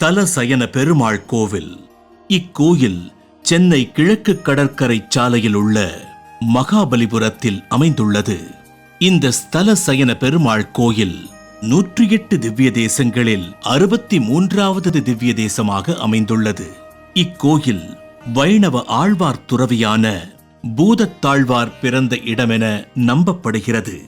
ஸ்தல பெருமாள் கோவில். இக்கோயில் சென்னை கிழக்கு கடற்கரை சாலையில் உள்ள மகாபலிபுரத்தில் அமைந்துள்ளது. இந்த ஸ்தல சயன பெருமாள் கோயில் நூற்றி எட்டு திவ்ய தேசங்களில் அறுபத்தி மூன்றாவது திவ்ய தேசமாக அமைந்துள்ளது. இக்கோயில் வைணவ ஆழ்வார் துறவியான பூதத்தாழ்வார் பிறந்த இடமென நம்பப்படுகிறது.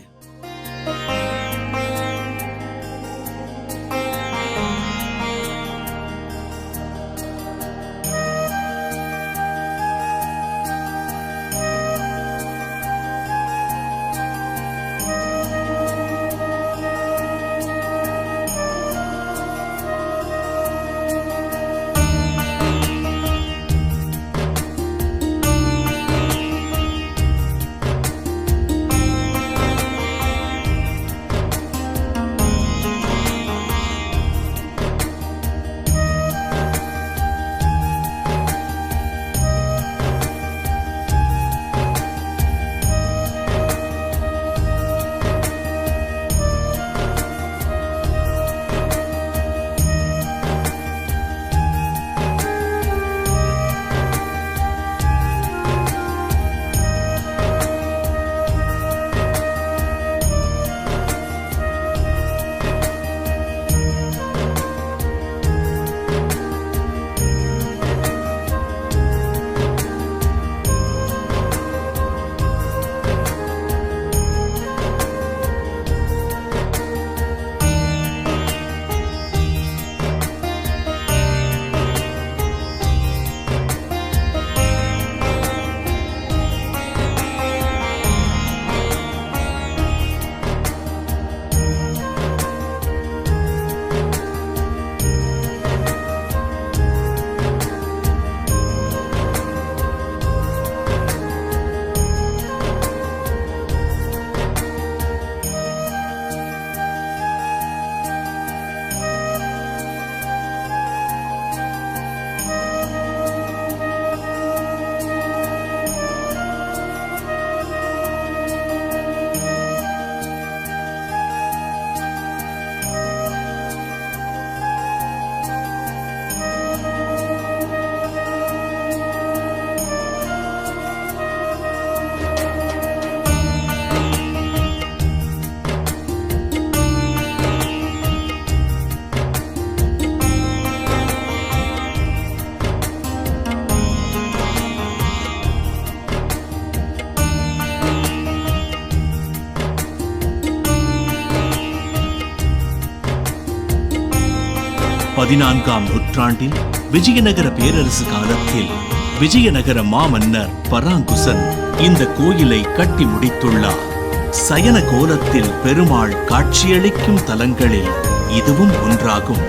பதினான்காம் நூற்றாண்டில் விஜயநகர பேரரசு காலத்தில் விஜயநகர மாமன்னர் பராங்குசன் இந்த கோயிலை கட்டி முடித்துள்ளார். சயன கோலத்தில் பெருமாள் காட்சியளிக்கும் தலங்களில் இதுவும் ஒன்றாகும்.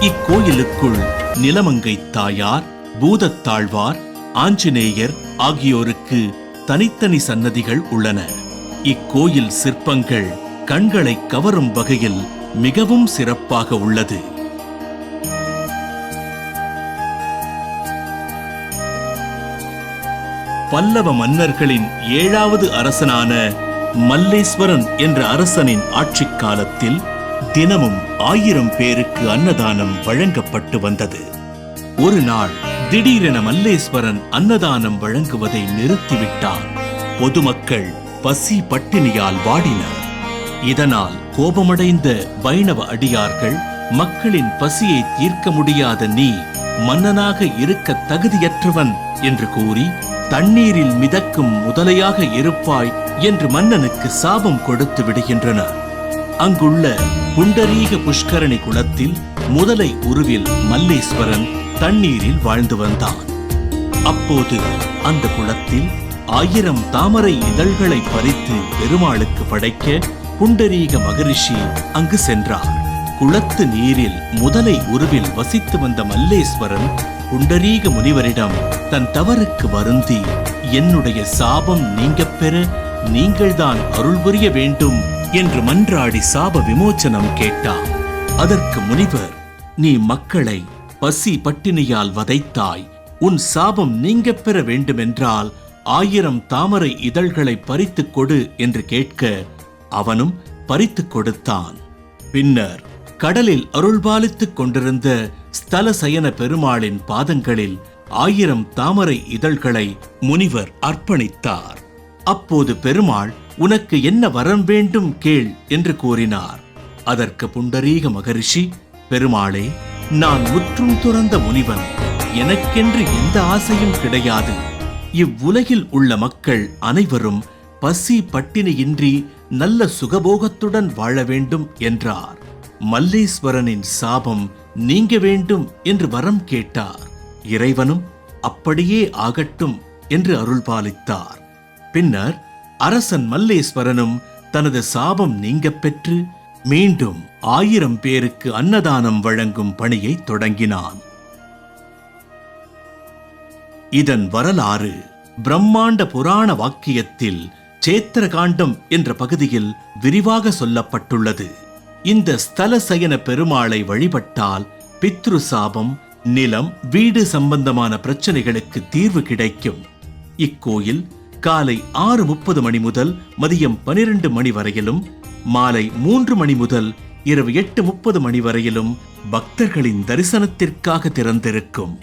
இக்கோயிலுக்குள் நிலமங்கை தாயார் பூதத்தாழ்வார் ஆஞ்சநேயர் ஆகியோருக்கு தனித்தனி சன்னதிகள் உள்ளன. இக்கோயில் சிற்பங்கள் கண்களை கவரும் வகையில் மிகவும் சிறப்பாக உள்ளது. பல்லவ மன்னர்களின் ஏழாவது அரசனான மல்லேஸ்வரன் என்ற அரசனின் ஆட்சிக் காலத்தில் தினமும் ஆயிரம் பேருக்கு அன்னதானம் வழங்கப்பட்டு வந்தது. ஒரு நாள் திடீரென மல்லேஸ்வரன் அன்னதானம் வழங்குவதை நிறுத்திவிட்டார் பொதுமக்கள் பசி பட்டினியால் வாடினர். இதனால் கோபமடைந்த வைணவ அடியார்கள் மக்களின் பசியை தீர்க்க முடியாத நீ மன்னனாக இருக்க தகுதியற்றவன் என்று கூறி தண்ணீரில் மிதக்கும் முதலையாக இருப்பாய் என்று மன்னனுக்கு சாபம் கொடுத்து விடுகின்றனர் அங்குள்ள புண்டரீக புஷ்கரணி குளத்தில் முதலை உருவில் மல்லேஸ்வரன் தண்ணீரில் வாழ்ந்து வந்தான். அப்போது அந்த குளத்தில் ஆயிரம் தாமரை இதழ்களை பறித்து பெருமாளுக்கு படைக்க புண்டரீக மகரிஷி அங்கு சென்றார். குளத்து நீரில் முதலை உருவில் வசித்து வந்த மல்லேஸ்வரன் புண்டரீக முனிவரிடம் தன் தவறுக்கு வருந்தி என்னுடைய சாபம் நீங்கப் பெற நீங்கள்தான் அருள் புரிய வேண்டும் என்று மன்றாடி சாப விமோச்சனம் கேட்டார் அதற்கு முனிவர் நீ மக்களை பசி பட்டினியால் வதைத்தாய். உன் சாபம் நீங்கப் பெற வேண்டுமென்றால் ஆயிரம் தாமரை இதழ்களை பறித்துக் கொடு என்று கேட்க அவனும் பறித்துக் கொடுத்தான். பின்னர் கடலில் அருள்பாலித்துக் கொண்டிருந்த ஸ்தலசயன பெருமாளின் பாதங்களில் ஆயிரம் தாமரை இதழ்களை முனிவர் அர்ப்பணித்தார். அப்போது பெருமாள் உனக்கு என்ன வரம் வேண்டும் கேள் என்று கூறினார். அதற்கு புண்டரீக மகரிஷி பெருமாளே நான் முற்றும் துறந்த முனிவன். எனக்கென்று எந்த ஆசையும் கிடையாது. இவ்வுலகில் உள்ள மக்கள் அனைவரும் பசி பட்டினியின்றி நல்ல சுகபோகத்துடன் வாழ வேண்டும் என்றார். மல்லேஸ்வரனின் சாபம் நீங்க வேண்டும் என்று வரம் கேட்டார். இறைவனும் அப்படியே ஆகட்டும் என்று அருள்பாலித்தார். பின்னர் அரசன் மல்லேஸ்வரனும் தனது சாபம் நீங்கப் பெற்று மீண்டும் ஆயிரம் பேருக்கு அன்னதானம் வழங்கும் பணியை தொடங்கினான். இதன் வரலாறு பிரம்மாண்ட புராண வாக்கியத்தில் சேத்திரகாண்டம் என்ற பகுதியில் விரிவாக சொல்லப்பட்டுள்ளது. இந்த ஸ்தல சயன பெருமாளை வழிபட்டால் பித்ரு சாபம் நிலம் வீடு சம்பந்தமான பிரச்சனைகளுக்கு தீர்வு கிடைக்கும். இக்கோயில் காலை ஆறு முப்பது மணி முதல் மதியம் பனிரெண்டு மணி வரையிலும் மாலை மூன்று மணி முதல் இரவு எட்டு முப்பது மணி வரையிலும் பக்தர்களின் தரிசனத்திற்காக திறந்திருக்கும்.